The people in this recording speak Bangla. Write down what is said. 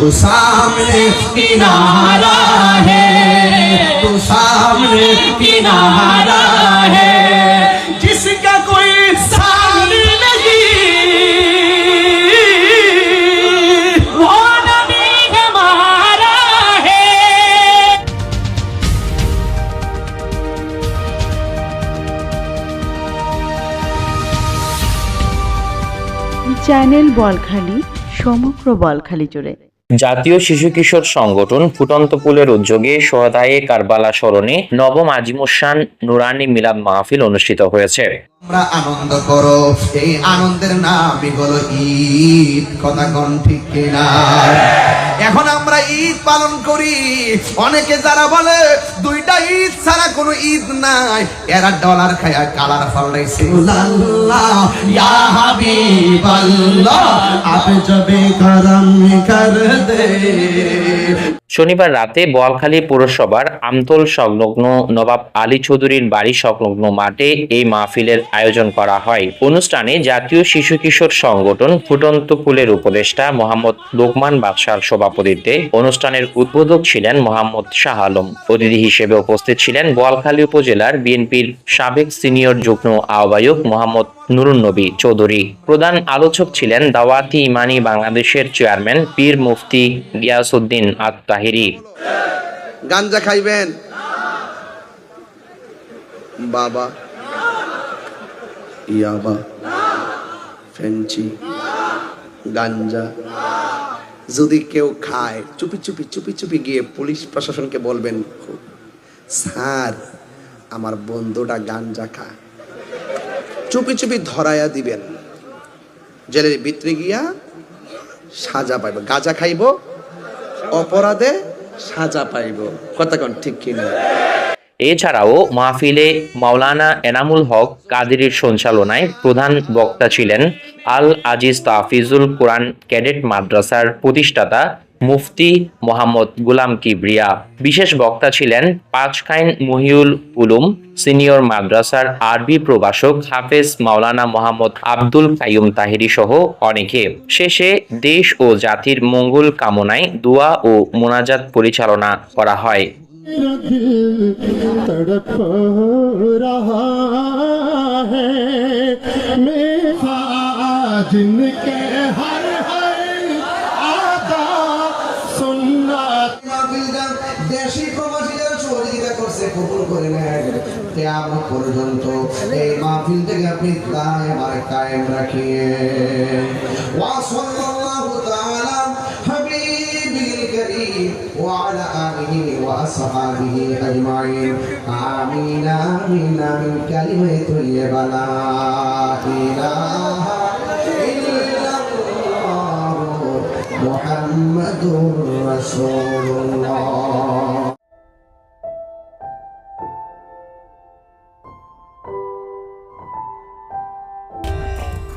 तू सामने किनारा है तू सामने किनारा है जिसका कोई सामने नहीं वो नबी हमारा है চ্যানেল বলখালি সমগ্র বলখালি জুড়ে জাতীয় শিশু কিশোর সংগঠন ফুটন্ত পুলের উদ্যোগে সহদায়ে কারবালা স্মরণে নবম আজিমুসান নুরানি মিলাদ মাহফিল অনুষ্ঠিত হয়েছে। আনন্দ করো আনন্দের কথা এখন আমরা ঈদ পালন করি। অনেকে যারা বলে, দুইটা ঈদ ছাড়া কোনো ঈদ নাই। এরা ডলার খায় কালার আল্লাহ ইয়া হাবিবাল্লাহ জবে করম কর দে। শনিবার রাতে বোয়ালখালী পৌরসভার আমতল সংলগ্ন নবাব আলী চৌধুরীর বাড়ি সংলগ্ন মাঠে এই মাহফিলের আয়োজন করা হয়। অনুষ্ঠানে জাতীয় শিশু কিশোর সংগঠন ফুটন্ত ফুলের উপদেষ্টা মোহাম্মদ লোকমান বাদশার সভাপতিত্বে অনুষ্ঠানের উদ্বোধক ছিলেন মোহাম্মদ শাহ আলম। অতিথি হিসেবে উপস্থিত ছিলেন বোয়ালখালী উপজেলার বিএনপির সাবেক সিনিয়র যুগ্ম আহ্বায়ক মোহাম্মদ নুরুন নবী চৌধুরী। প্রধান আলোচক ছিলেন দাওয়াতি ইমানি বাংলাদেশের চেয়ারম্যান পীর মুফতি গিয়াসউদ্দিন আত তাহিরি। গাঞ্জা খাইবেন? বাবা। ইয়াবা। ফেঞ্চি গাঞ্জা। যদি কেউ খায়, চুপি চুপি চুপি চুপি গিয়ে পুলিশ প্রশাসনকে বলবেন, স্যার, আমার বন্ধুটা গাঞ্জা খায়। চুপি চুপি ধরাইয়া দিবেন। জেলের ভিতরে গিয়া সাজা পাইব। গাঁজা খাইব। অপরাধে সাজা পাইব। কথা কোন ঠিক কিনা এছাড়াও মাহফিলে মাওলানা এনামুল হক কাদিরের সঞ্চালনায় প্রধান বক্তা ছিলেন আল আজিজ তাফিজুল কোরআন ক্যাডেট মাদ্রাসার প্রতিষ্ঠাতা মুফতি মোহাম্মদ গুলাম কিবরিয়া বিশেষ বক্তা ছিলেন পাঁচখাইন মহিউল উলুম সিনিয়র মাদ্রাসার আরবি প্রভাষক হাফেজ মাওলানা মোহাম্মদ আব্দুল কাইয়ুম তাহিরি সহ অনেকে শেষে দেশ ও জাতির মঙ্গল কামনায় দোয়া ও মোনাজাত পরিচালনা করা হয় मेरा दिल तड़प रहा है मेरा जिनके করছে কবুল করে নেন কেয়ামত পর্যন্ত এই মাহফিল থেকে আপনি দায় আমার কায়েম রাখিয়ে। ওয়া সাল্লাল্লাহু তাআলা হাবিবিল কারীম ওয়া আলা আলিহি ওয়া আসহাবিহি আজমাইন। আমিন আমিন আমিন কালিমে তৈয়বা লা ইলাহা ইল্লাল্লাহ মুহাম্মাদুর রাসূলুল্লাহ।